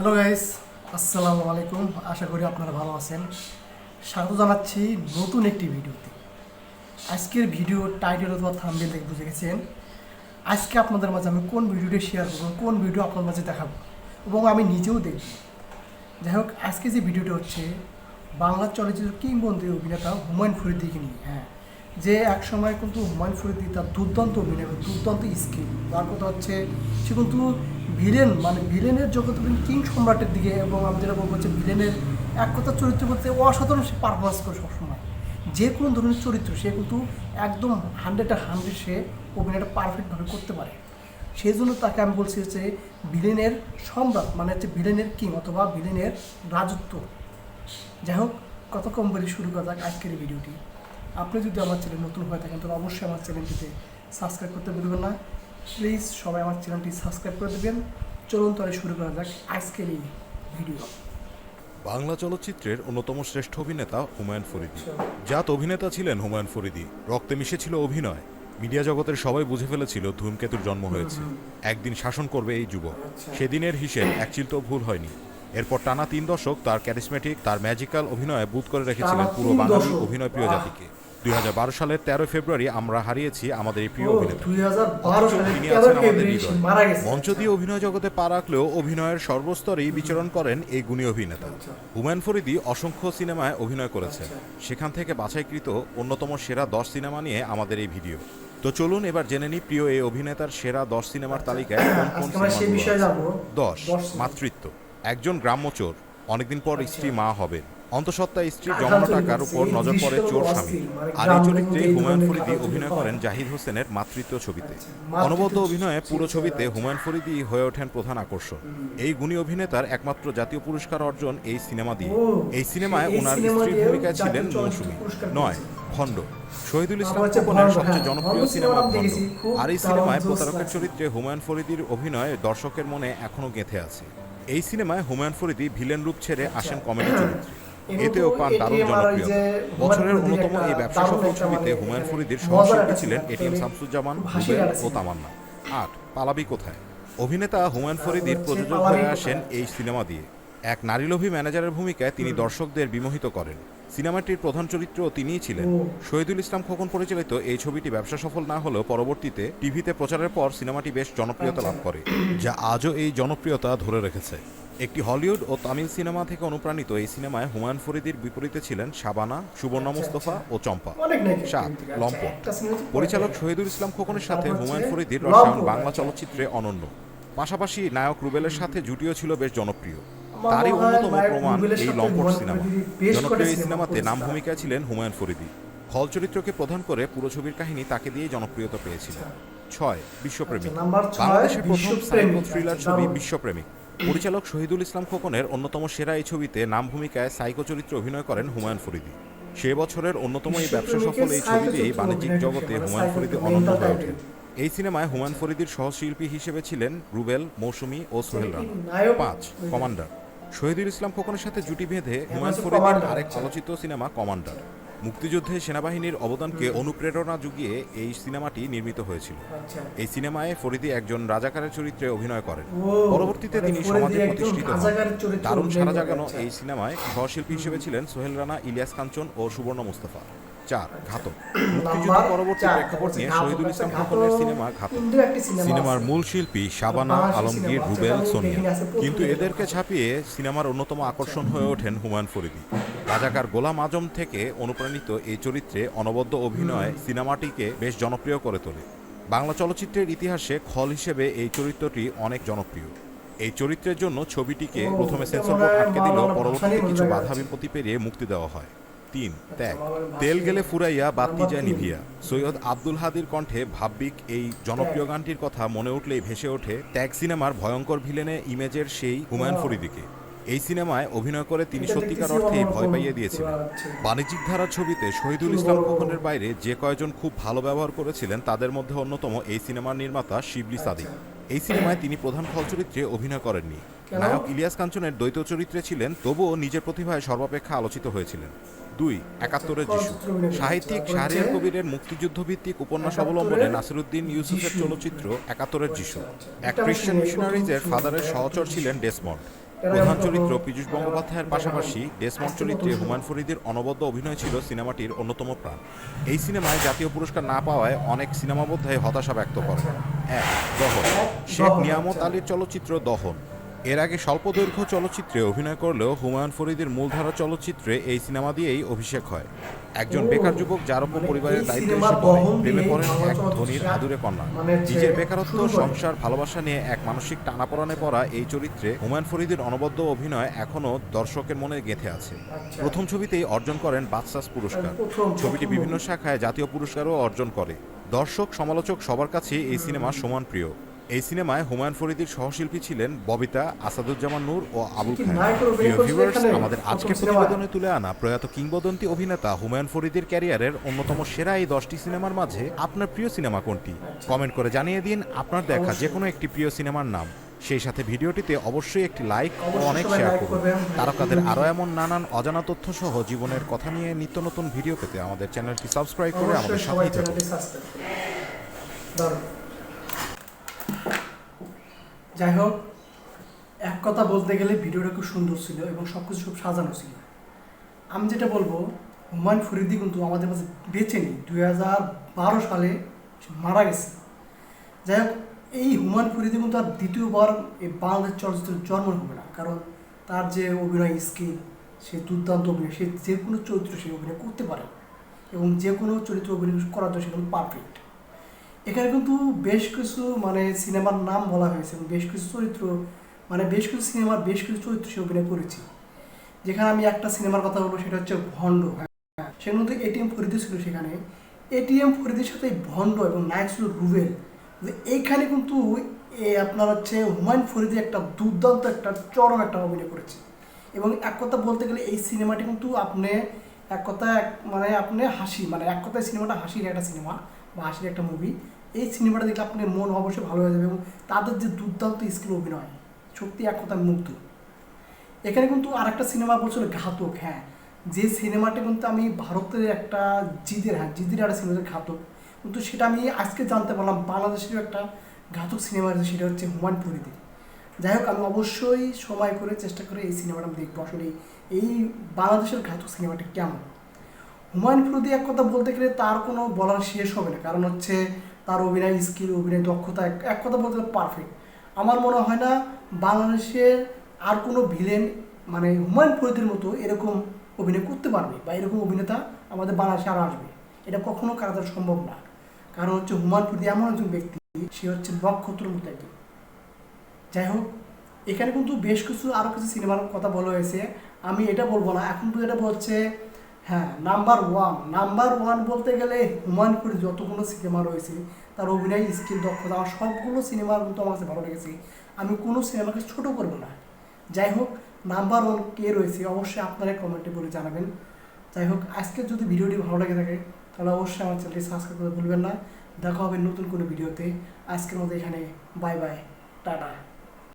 Hello guys আসসালামু আলাইকুম আশা করি আপনারা ভালো আছেন। স্বাগত জানাচ্ছি নতুন একটি ভিডিওতে। আজকের ভিডিও টাইটেল অথবা থাম্বনেল দেখে বুঝে গেছেন। আজকে আপনাদের মাঝে আমি কোন ভিডিওটি শেয়ার করব, কোন ভিডিও আপনার মাঝে দেখাবো এবং আমি নিজেও দেখব। যাই হোক, আজকে যে ভিডিওটি হচ্ছে, বাংলা চলচ্চিত্র কিংবদন্তি অভিনেতা হুমায়ুন ফরিদিকে নিয়ে। হ্যাঁ যে এক সময় কিন্তু হুমায়ুন ফরিদি তার দুর্দান্ত অভিনয়, দুর্দান্ত স্কিল তার কথা হচ্ছে, সে কিন্তু ভিলেন মানে ভিলেনের জগতে কিং সম্রাটের দিকে এবং আমি যেটা বলব হচ্ছে ভিলেনের এক কথা চরিত্র করতে অসাধারণ সে পারফরমেন্স করে সবসময়। যে কোনো ধরনের চরিত্র, সে কিন্তু একদম হান্ড্রেড আর হান্ড্রেড সে অভিনয়টা পারফেক্টভাবে করতে পারে। সেই জন্য তাকে আমি বলছি হচ্ছে ভিলেনের সম্রাট মানে হচ্ছে ভিলেনের কিং অথবা ভিলেনের রাজত্ব। যাই হোক কত কম বলে শুরু করা যাক আজকের ভিডিওটি। আপনি যদি আমার চ্যানেল নতুন হয়ে থাকেন, তাহলে অবশ্যই আমার চ্যানেলটিতে সাবস্ক্রাইব করতে ভুলবেন না। প্লিজ সবাই আমার চ্যানেলটি সাবস্ক্রাইব করে দেবেন। চলুন তাহলে শুরু করা যাক আজকের এই ভিডিও। বাংলা চলচ্চিত্রের অন্যতম শ্রেষ্ঠ অভিনেতা হুমায়ুন ফরিদি। জাত অভিনেতা ছিলেন হুমায়ুন ফরিদি। রক্তে মিশেছিল অভিনয়। মিডিয়া জগতের সবাই বুঝে ফেলেছিল ধূমকেতুর জন্ম হয়েছে। একদিন শাসন করবে এই যুবক। সেদিনের হিসেব একচিলতেও ভুল হয়নি। এরপর টানা তিন দশক তার ক্যারিসমেটিক তার ম্যাজিক্যাল অভিনয়ে বুথ করে রেখেছিলেন পুরো বাঙালি দশক। অভিনয় প্রিয় জাতিকে। দুই হাজার বারো সালের তেরো ফেব্রুয়ারি আমরা হারিয়েছি আমাদের এই প্রিয় অভিনেতা। মঞ্চ দিয়ে অভিনয় জগতে পা রাখলেও অভিনয়ের সর্বস্তরেই বিচরণ করেন এই গুণী অভিনেতা। আচ্ছা। হুমায়ুন ফরিদি অসংখ্য সিনেমায় অভিনয় করেছেন। সেখান থেকে বাছাইকৃত অন্যতম সেরা দশ সিনেমা নিয়ে আমাদের এই ভিডিও। তো চলুন এবার জেনে নিই প্রিয় এই অভিনেতার সেরা দশ সিনেমার তালিকায় কোন কোন দশ মাতৃত্ব। একজন গ্রাম্য চোর। অনেকদিন পর আচ্ছা। স্ত্রী মা হবেন। অন্তঃসত্ত্বা স্ত্রীর আঘাত জমানো টাকার উপর নজর পড়ে চোর স্বামী। আর এই চরিত্রে হুমায়ুন ফরিদি অভিনয় করেন। জাহিদ হোসেনের মাতৃত্ব ছবিতে। অনবদ্য অভিনয়ে পুরো ছবিতে হুমায়ুন ফরিদি হয়ে ওঠেন প্রধান আকর্ষণ। এই গুণী অভিনেতার একমাত্র জাতীয় পুরস্কার অর্জন এই সিনেমা দিয়ে। এই সিনেমায় ওনার স্ত্রীর ভূমিকায় ছিলেন মৌসুমী। নয়। খণ্ড। শহীদুল ইসলাম খোকনের সবচেয়ে জনপ্রিয় সিনেমা ভণ্ড আর এই সিনেমায় প্রতারকের চরিত্রে হুমায়ুন ফরিদির অভিনয় দর্শকের মনে এখনও গেঁথে আছে। এই সিনেমায় হুমায়ুন ফরিদি ভিলেন রূপ ছেড়ে আসেন কমেডি চরিত্রে। এতেও পান দারুণ জনপ্রিয়তা বছরের অন্যতম এই ব্যবসা সফল ছবিতে হুমায়ুন ফরিদির সহশিল্পী ছিলেন এটিএম শামসুজ্জামান হাসির ও তামান্না। আট পালাবি কোথায়? অভিনেতা হুমায়ুন ফরিদির প্রযোজক হয়ে আসেন এই সিনেমা দিয়ে। এক নারীলোভী ম্যানেজারের ভূমিকায় তিনি দর্শকদের বিমোহিত করেন। সিনেমাটির প্রধান চরিত্র তিনিই ছিলেন। শহীদুল ইসলাম খোকন পরিচালিত এই ছবিটি ব্যবসা সফল না হলেও পরবর্তীতে টিভিতে প্রচারের পর সিনেমাটি বেশ জনপ্রিয়তা লাভ করে যা আজও এই জনপ্রিয়তা ধরে রেখেছে। একটি হলিউড ও তামিল সিনেমা থেকে অনুপ্রাণিত এই সিনেমায় হুমায়ুন ফরিদির বিপরীতে ছিলেন শাবানা সুবর্ণা মুস্তফা ও চম্পা। সাত লম্পট। সিনেমা হচ্ছে পরিচালক শহীদুল ইসলাম খোকনের সাথে হুমায়ুন ফরিদির রসায়ন বাংলা চলচ্চিত্রে অনন্য। পাশাপাশি নায়ক রুবেলের সাথে জুটিও ছিল বেশ জনপ্রিয়। তারই অন্যতম প্রমাণ এই লম্পট সিনেমা। জনপ্রিয় এই সিনেমাতে নাম। ভূমিকায় ছিলেন হুমায়ুন ফরিদি। খল চরিত্রকে প্রধান করে পুরো ছবির কাহিনী তাকে দিয়ে জনপ্রিয়তা পেয়েছিল। ছয় বিশ্বপ্রেমিক আচ্ছা, বাংলাদেশের প্রথম সাইকো থ্রিলার আচ্ছা, ছবি বিশ্বপ্রেমিক পরিচালক শহীদুল ইসলাম খোকনের অন্যতম সেরা এই ছবিতে নাম ভূমিকায় সাইকো চরিত্রে অভিনয় করেন হুমায়ুন ফরিদি। সে বছরের অন্যতম এই ব্যবসা সফল এই ছবি দিয়েই বাণিজ্যিক জগতে হুমায়ুন ফরিদি অনন্য হয়ে ওঠেন। এই সিনেমায় হুমায়ুন ফরিদির সহশিল্পী হিসেবে ছিলেন রুবেল মৌসুমী ও সোহেল রানা। পাঁচ কমান্ডার। শহীদুল ইসলাম খোকনের সাথে জুটি বেঁধে হুমায়ুন ফরিদির আরেক। আলোচিত সিনেমা কমান্ডার। মুক্তিযুদ্ধে সেনাবাহিনীর অবদানকে অনুপ্রেরণা জুগিয়ে এই সিনেমাটি নির্মিত হয়েছিল। আচ্ছা। এই সিনেমায় ফরিদি একজন রাজাকারের চরিত্রে অভিনয় করেন। পরবর্তীতে মানে তিনি সমাজে প্রতিষ্ঠিত দারুণ সারা জাগানো আচ্ছা। এই সিনেমায় সহশিল্পী হিসেবে ছিলেন সোহেল রানা ইলিয়াস কাঞ্চন ও সুবর্ণ মুস্তফা। চার ঘাতক। মুক্তিযুদ্ধ পরবর্তী প্রেক্ষাপট নিয়ে শহীদুল ইসলাম খোকনের সিনেমা ঘাতক। সিনেমার মূল শিল্পী শাবানা আলমগীর রুবেল সোনিয়া। কিন্তু এদেরকে ছাপিয়ে সিনেমার অন্যতম আকর্ষণ হয়ে ওঠেন হুমায়ুন ফরিদি। রাজাকার গোলাম আজম থেকে অনুপ্রাণিত এই চরিত্রে অনবদ্য অভিনয় সিনেমাটিকে বেশ জনপ্রিয় করে তোলে। বাংলা চলচ্চিত্রের ইতিহাসে খল হিসেবে এই চরিত্রটি অনেক জনপ্রিয়। এই চরিত্রের জন্য ছবিটিকে প্রথমে সেন্সর বোর্ড আটকে দিলেও পরবর্তীতে কিছু বাধা বিপত্তি পেরিয়ে মুক্তি দেওয়া হয়। তিন ত্যাগ। তেল গেলে ফুরাইয়া বাতি যায় নিভিয়া। সৈয়দ আব্দুল হাদির কণ্ঠে ভাব্বিক এই জনপ্রিয় গানটির কথা মনে উঠলেই ভেসে ওঠে ত্যাগ সিনেমার ভয়ঙ্কর ভিলেনে ইমেজের সেই হুমায়ুন ফরিদিকে। এই সিনেমায় অভিনয় করে তিনি সত্যিকার অর্থেই ভয় পাইয়ে দিয়েছিলেন বাণিজ্যিক ধারার ছবিতে শহীদুল ইসলাম? খোকনের বাইরে যে কয়জন খুব ভালো ব্যবহার করেছিলেন তাদের মধ্যে অন্যতম এই সিনেমার নির্মাতা শিবলি সাদিক এই সিনেমায় তিনি প্রধান চরিত্রে অভিনয় করেননি নায়ক ইলিয়াস কাঞ্চনের দ্বৈত চরিত্রে ছিলেন তবুও নিজের প্রতিভায় সর্বাপেক্ষা আলোচিত হয়েছিলেন দুই একাত্তরের যিশু। সাহিত্যিক শাহরিয়ার কবিরের মুক্তিযুদ্ধ ভিত্তিক উপন্যাস অবলম্বনে নাসিরুদ্দিন ইউসুফের চলচ্চিত্র একাত্তরের যিশু। এক আমি মিশনারিজের ফাদারের সহচর ছিলেন। ডেসমন্ড প্রধান চরিত্র পীযূষ বন্দ্যোপাধ্যায়ের পাশাপাশি ডেসমন্ড চরিত্রে হুমায়ুন ফরিদের অনবদ্য অভিনয় ছিল সিনেমাটির অন্যতম প্রাণ। এই সিনেমায় জাতীয় পুরস্কার না পাওয়ায় অনেক সিনেমা বোদ্ধাই হতাশা ব্যক্ত করেন। এক দহন। শেখ নিয়ামত আলীর চলচ্চিত্র দহন। এর আগে স্বল্প দৈর্ঘ্য চলচ্চিত্রে অভিনয় করলেও হুমায়ুন ফরিদির মূলধারা চলচ্চিত্রে এই সিনেমা দিয়েই অভিষেক হয়। একজন বেকার যুবক যার উপর মানে পরিবারের দায়িত্ব প্রেমে পড়েন এক ধনীর আদুরে কন্যা। মানে নিজের বেকারত্ব সংসার ভালোবাসা নিয়ে এক মানসিক টানাপড়ানে পড়া এই চরিত্রে হুমায়ুন ফরিদির অনবদ্য অভিনয় এখনও দর্শকের মনে গেঁথে আছে। আচ্ছা। প্রথম ছবিতেই অর্জন করেন বাদশাস পুরস্কার। ছবিটি বিভিন্ন শাখায় জাতীয় পুরস্কারও অর্জন করে। দর্শক সমালোচক সবার কাছে এই সিনেমা সমান প্রিয়। এই সিনেমায় হুমায়ুন ফরিদির সহশিল্পী ছিলেন ববিতা আসাদুজ্জামান নূর ও আবুল খান? আমাদের আজকের প্রতিবেদনে তুলে আনা প্রয়াত কিংবদন্তি অভিনেতা হুমায়ুন ফরিদির ক্যারিয়ারের অন্যতম সেরা এই দশটি সিনেমার মাঝে আপনার প্রিয় সিনেমা কোনটি? কমেন্ট করে জানিয়ে দিন আপনার দেখা। যে কোনো একটি প্রিয় সিনেমার নাম। সেই সাথে ভিডিওটিতে অবশ্যই একটি লাইক ও অনেক শেয়ার করুন। তারকাদের আরও এমন নানান অজানা তথ্য সহ জীবনের কথা নিয়ে নিত্য নতুন ভিডিও পেতে আমাদের চ্যানেলটি সাবস্ক্রাইব করে আমাদের সাথেই থাকুন চ্যানেলটি সাবস্ক্রাইব করুন দারুণ যাই হোক, এক কথা বলতে গেলে ভিডিওটা খুব সুন্দর ছিল এবং সব কিছু খুব সাজানো ছিল। আমি যেটা বলব, হুমায়ুন ফরিদি কিন্তু আমাদের মাঝে বেঁচে নেই, দুই হাজার বারো সালে মারা গেছে। যাই হোক, এই হুমায়ুন ফরিদি কিন্তু আর দ্বিতীয়বার এই বাংলাদেশ চলচ্চিত্রের জন্ম হবে না। কারণ তার যে অভিনয় স্কিল, সে দুর্দান্ত অভিনয়, সে যে কোনো চরিত্র সে অভিনয় করতে পারে। এবং যে কোনো চরিত্র অভিনয় করার জন্য সে পারফেক্ট এখানে কিন্তু বেশ কিছু মানে সিনেমার নাম বলা হয়েছে এবং বেশ কিছু চরিত্র মানে বেশ কিছু সিনেমার বেশ কিছু চরিত্র সে অভিনয় করেছে। যেখানে আমি একটা সিনেমার কথা বলব, সেটা হচ্ছে ভণ্ড। হ্যাঁ সেখানে কিন্তু এটিএম ফরিদি ছিল সেখানে। এটিএম ফরিদির সাথে ভণ্ড এবং নায়ক ছিল রুবেল। এইখানে কিন্তু আপনার হচ্ছে হুমায়ুন ফরিদি একটা দুর্দান্ত একটা চরম একটা অভিনয় করেছে। এবং এক কথা বলতে গেলে এই সিনেমাটি কিন্তু আপনি এক কথা মানে আপনি হাসি মানে এক কথায় সিনেমাটা হাসির একটা সিনেমা। বা একটা মুভি এই সিনেমাটা দেখলে আপনার মন অবশ্যই ভালো হয়ে যাবে এবং তাদের যে দুর্দান্ত স্কিল অভিনয়, সত্যি এক কথা মুগ্ধ। এখানে কিন্তু আরেকটা সিনেমা বলছিল ঘাতক হ্যাঁ। যে সিনেমাটা কিন্তু আমি ভারতের একটা জিদের হ্যাঁ জিদের একটা সিনেমা ঘাতক। কিন্তু সেটা আমি আজকে জানতে পারলাম বাংলাদেশের একটা ঘাতক সিনেমা আছে সেটা হচ্ছে হুমায়ুন ফরিদি যাই হোক, আমি অবশ্যই সময় করে চেষ্টা করে এই সিনেমাটা আমি দেখব। আসলে এই বাংলাদেশের ঘাতক সিনেমাটা কেমন? হুমায়ুন ফরিদি এক কথা বলতে গেলে তার কোনো বলার শেষ হবে না। কারণ হচ্ছে তার অভিনয় স্কিল, অভিনয় দক্ষতা এক- কথা বলতে পারফেক্ট আমার মনে হয় না বাংলাদেশের আর কোনো ভিলেন মানে হুমায়ুন ফরিদের মতো এরকম অভিনয় করতে পারবে বা এরকম অভিনেতা আমাদের বাংলাদেশে আর আসবে। এটা কখনো কারও সম্ভব না। কারণ হচ্ছে হুমায়ুন ফরিদি এমন একজন ব্যক্তি, সে হচ্ছে নক্ষত্রের মতো একজন। যাই হোক, এখানে কিন্তু বেশ কিছু আরও কিছু সিনেমার কথা বলা হয়েছে। আমি এটা বলব না। এখন এটা বলছে হ্যাঁ নাম্বার ওয়ান নাম্বার ওয়ান বলতে গেলে হুমায়ুন ফরিদ যতগুলো সিনেমা রয়েছে, তার অভিনয়, স্কিল, দক্ষতা আমার সবগুলো সিনেমা কিন্তু আমার কাছে ভালো লেগেছে। আমি কোনো সিনেমাকে ছোট করব না। যাই হোক নাম্বার ওয়ান কে রয়েছে, অবশ্যই আপনারা কমেন্টে বলে জানাবেন। যাই হোক আজকে যদি ভিডিওটি ভালো লেগে থাকে, তাহলে অবশ্যই আমার চ্যানেলটি সাবস্ক্রাইব করতে ভুলবেন না। দেখা হবে নতুন কোনো ভিডিওতে। আজকের মতো এখানে বাই বাই টাটা।